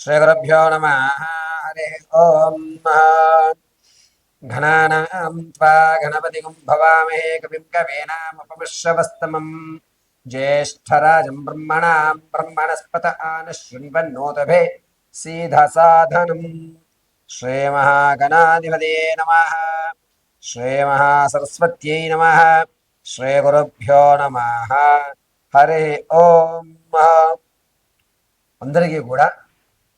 శ్రీగురుభ్యో నమ హరి ఓం ఘనానాం త్వా గణపతిం భవామహే కవిం కవీనాముపమిశ్రవస్తమం జ్యేష్ఠరాజం బ్రహ్మణాం బ్రహ్మణస్పత ఆన శృణ్వన్నోతభే సీధసాధనం శ్రీమహాగణాధిపతే నమ శ్రీమహాసరస్వత్యై నమ శ్రీగురుభ్యో నమ హరి ఓం అందరికీ కూడా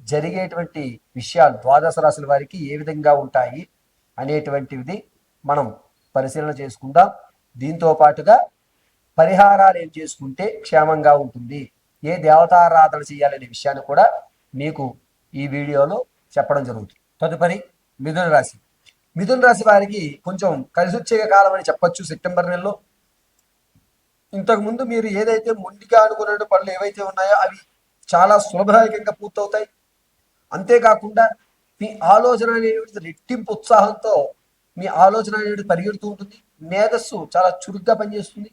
జరిగేటువంటి విషయాలు ద్వాదశ రాశుల వారికి ఏ విధంగా ఉంటాయి అనేటువంటిది మనం పరిశీలన చేసుకుందాం. దీంతో పాటుగా పరిహారాలు ఏం చేసుకుంటే క్షేమంగా ఉంటుంది? ఏ దేవతారాధన చేయాలనే విషయాన్ని కూడా మీకు ఈ వీడియోలో చెప్పడం జరుగుతుంది. తదుపరి మిథున రాశి. మిథున రాశి వారికి కొంచెం కలిసొచ్చే కాలం అని చెప్పొచ్చు సెప్టెంబర్ నెలలో. ఇంతకుముందు మీరు ఏదైతే మొండిగా అనుకున్న పనులు ఏవైతే ఉన్నాయో అవి చాలా సులభదాయకంగా పూర్తవుతాయి. అంతేకాకుండా మీ ఆలోచన అనేటువంటి రెట్టింపు ఉత్సాహంతో మీ ఆలోచన అనేది పరిగెడుతూ ఉంటుంది. మేధస్సు చాలా చురుగ్గా పనిచేస్తుంది.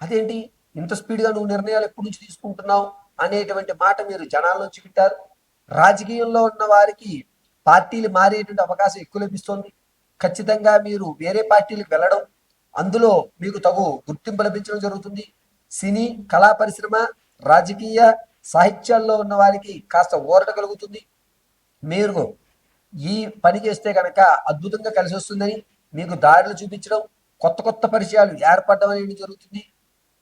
అదేంటి? ఇంత స్పీడ్గా నువ్వు నిర్ణయాలు ఎప్పటి నుంచి తీసుకుంటున్నావు అనేటువంటి మాట మీరు జనాల నుంచి వింటారు రాజకీయంలో ఉన్న వారికి పార్టీలు మారేటువంటి అవకాశం ఎక్కువ లభిస్తుంది. ఖచ్చితంగా మీరు వేరే పార్టీలకు వెళ్ళడం అందులో మీకు తగు గుర్తింపు లభించడం జరుగుతుంది. సినీ కళా పరిశ్రమ రాజకీయ సాహిత్యాల్లో ఉన్న వారికి కాస్త ఊరట కలుగుతుంది. మీరు ఈ పని చేస్తే కనుక అద్భుతంగా కలిసి వస్తుందని మీకు దారులు చూపించడం కొత్త కొత్త పరిచయాలు ఏర్పడడం అనేది జరుగుతుంది.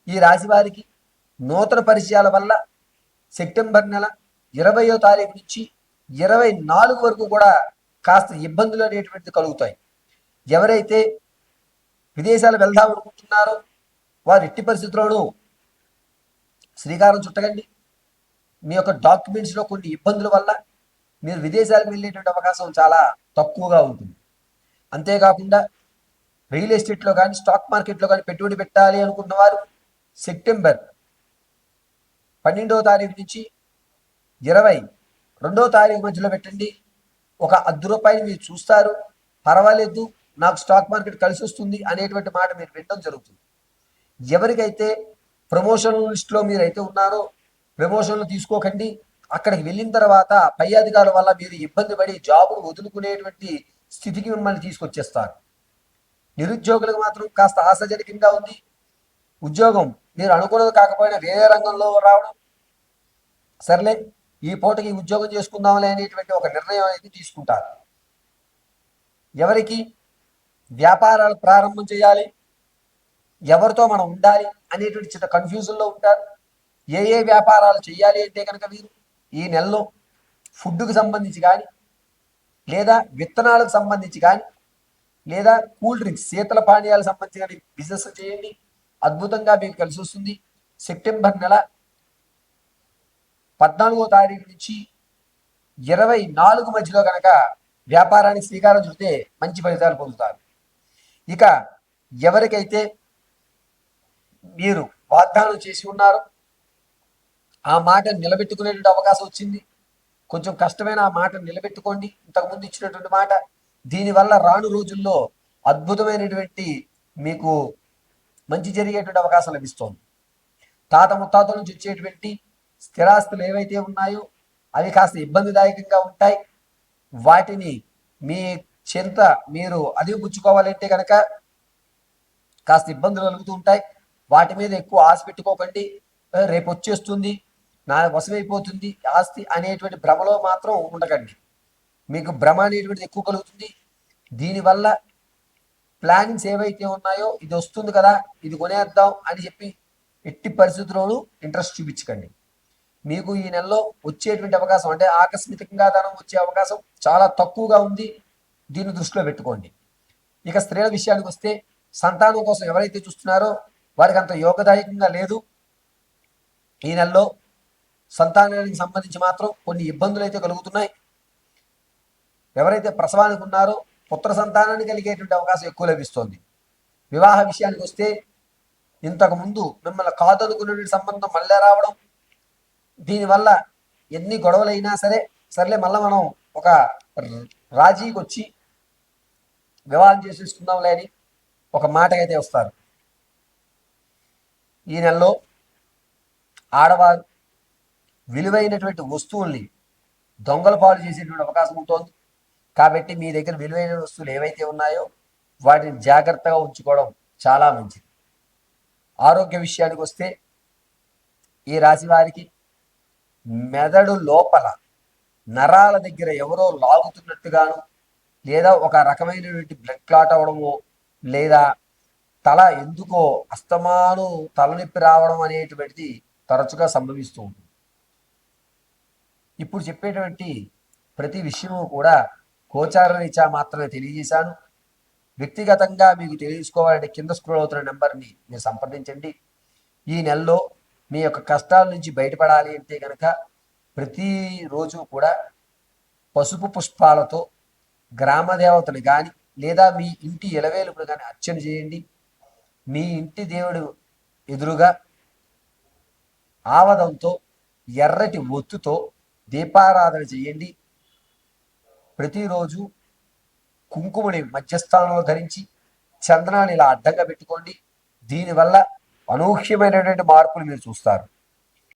ఈ రాశి వారికి నూతన పరిచయాల వల్ల సెప్టెంబర్ నెల ఇరవయో తారీఖు నుంచి ఇరవై నాలుగు వరకు కూడా కాస్త ఇబ్బందులు అనేటువంటిది కలుగుతాయి. ఎవరైతే విదేశాలు వెళ్దాం అనుకుంటున్నారో వారు ఎట్టి పరిస్థితుల్లోనూ శ్రీకారం చుట్టకండి. మీ యొక్క డాక్యుమెంట్స్లో కొన్ని ఇబ్బందుల వల్ల మీరు విదేశాలకు వెళ్ళేటువంటి అవకాశం చాలా తక్కువగా ఉంటుంది. అంతేకాకుండా రియల్ ఎస్టేట్లో కానీ స్టాక్ మార్కెట్లో కానీ పెట్టుబడి పెట్టాలి అనుకున్న వారు సెప్టెంబర్ పన్నెండవ తారీఖు నుంచి ఇరవై రెండవ తారీఖు మధ్యలో పెట్టండి. ఒక అర్ధ రూపాయలు మీరు చూస్తారు. పర్వాలేదు నాకు స్టాక్ మార్కెట్ కలిసి వస్తుంది అనేటువంటి మాట మీరు వినడం జరుగుతుంది. ఎవరికైతే ప్రమోషన్ లిస్ట్లో మీరు అయితే ఉన్నారో ప్రమోషన్లు తీసుకోకండి. అక్కడికి వెళ్ళిన తర్వాత పై అధికారుల వల్ల మీరు ఇబ్బంది పడి జాబును వదులుకునేటువంటి స్థితికి మిమ్మల్ని తీసుకొచ్చేస్తారు. నిరుద్యోగులకు మాత్రం కాస్త ఆశాజనకంగా ఉంది. ఉద్యోగం మీరు అనుకున్నది కాకపోయినా వేరే రంగంలో రావడం సర్లే ఈ పూటకి ఉద్యోగం చేసుకుందాంలే అనేటువంటి ఒక నిర్ణయం అనేది తీసుకుంటారు. ఎవరికి వ్యాపారాలు ప్రారంభం చేయాలి ఎవరితో మనం ఉండాలి అనేటువంటి చిన్న కన్ఫ్యూజన్లో ఉంటారు. ఏ ఏ వ్యాపారాలు చేయాలి అంటే కనుక మీరు ఈ నెలలో ఫుడ్కు సంబంధించి కానీ లేదా విత్తనాలకు సంబంధించి కానీ లేదా కూల్ డ్రింక్స్ శీతల పానీయాలకు సంబంధించి కానీ బిజినెస్ చేయండి. అద్భుతంగా మీకు కలిసి వస్తుంది. సెప్టెంబర్ నెల పద్నాలుగో తారీఖు నుంచి ఇరవై నాలుగు మధ్యలో కనుక వ్యాపారానికి శ్రీకారం చుడితే మంచి ఫలితాలు పొందుతారు. ఇక ఎవరికైతే మీరు వాగ్దానం చేసి ఉన్నారో ఆ మాట నిలబెట్టుకునేటువంటి అవకాశం వచ్చింది. కొంచెం కష్టమైన ఆ మాట నిలబెట్టుకోండి. ఇంతకుముందు ఇచ్చినటువంటి మాట. దీనివల్ల రాను రోజుల్లో అద్భుతమైనటువంటి మీకు మంచి జరిగేటువంటి అవకాశం లభిస్తోంది. తాత ముత్తాతల నుంచి వచ్చేటువంటి స్థిరాస్తులు ఏవైతే ఉన్నాయో అవి కాస్త ఇబ్బందిదాయకంగా ఉంటాయి. వాటిని మీ చింత మీరు అదిపుచ్చుకోవాలంటే కనుక కాస్త ఇబ్బందులు కలుగుతూ ఉంటాయి. వాటి మీద ఎక్కువ ఆశ పెట్టుకోకండి. రేపు వచ్చేస్తుంది. నా వశమైపోతుంది. ఆస్తి అనేటువంటి భ్రమలో మాత్రం ఉండకండి. మీకు భ్రమ అనేటువంటిది ఎక్కువ కలుగుతుంది. దీనివల్ల ప్లానింగ్స్ ఏవైతే ఉన్నాయో ఇది వస్తుంది కదా ఇది కొనేద్దాం అని చెప్పి ఎట్టి పరిస్థితుల్లోనూ ఇంట్రెస్ట్ చూపించకండి. మీకు ఈ నెలలో వచ్చేటువంటి అవకాశం అంటే ఆకస్మికంగా ధనం వచ్చే అవకాశం చాలా తక్కువగా ఉంది. దీన్ని దృష్టిలో పెట్టుకోండి. ఇక స్త్రీల విషయానికి వస్తే సంతానం కోసం ఎవరైతే చూస్తున్నారో వారికి అంత యోగదాయకంగా లేదు. ఈ నెలలో సంతానానికి సంబంధించి మాత్రం కొన్ని ఇబ్బందులు అయితే కలుగుతున్నాయి. ఎవరైతే ప్రసవానికి ఉన్నారో పుత్ర సంతానాన్ని కలిగేటువంటి అవకాశం ఎక్కువ లభిస్తోంది. వివాహ విషయానికి వస్తే ఇంతకు ముందు మిమ్మల్ని కాదనుకున్నటువంటి సంబంధం మళ్ళీ రావడం దీనివల్ల ఎన్ని గొడవలైనా సరే సర్లే మళ్ళీ మనం ఒక రాజీకి వచ్చి వివాహం చేసేసుకుందాంలే అని ఒక మాటకైతే వస్తారు. ఈ నెలలో ఆడవారు విలువైనటువంటి వస్తువుల్ని దొంగల పాలు చేసేటువంటి అవకాశం ఉంటుంది. కాబట్టి మీ దగ్గర విలువైన వస్తువులు ఏవైతే ఉన్నాయో వాటిని జాగ్రత్తగా ఉంచుకోవడం చాలా మంచిది. ఆరోగ్య విషయానికి వస్తే ఈ రాశి వారికి మెదడు లోపల నరాల దగ్గర ఎవరో లాగుతున్నట్టుగాను లేదా ఒక రకమైనటువంటి బ్లడ్ క్లాట్ అవడము లేదా తల ఎందుకో అస్తమాను తలనొప్పి రావడం అనేటువంటిది తరచుగా సంభవిస్తూ ఉంటుంది. ఇప్పుడు చెప్పేటువంటి ప్రతి విషయము కూడా గోచార మాత్రమే తెలియజేశాను. వ్యక్తిగతంగా మీకు తెలుసుకోవాలంటే కింద స్క్రోల్ అవుతున్న నెంబర్ని మీరు సంప్రదించండి. ఈ నెలలో మీ యొక్క కష్టాల నుంచి బయటపడాలి అంటే కనుక ప్రతిరోజు కూడా పసుపు పుష్పాలతో గ్రామదేవతలు కానీ లేదా మీ ఇంటి ఎలవేలుపులు కానీ అర్చన చేయండి. మీ ఇంటి దేవుడు ఎదురుగా ఆవదంతో ఎర్రటి ఒత్తుతో దీపారాధన చేయండి. ప్రతిరోజు కుంకుమని మధ్యస్థానంలో ధరించి చందనాన్ని ఇలా అడ్డంగా పెట్టుకోండి. దీనివల్ల అనూహ్యమైనటువంటి మార్పులు మీరు చూస్తారు.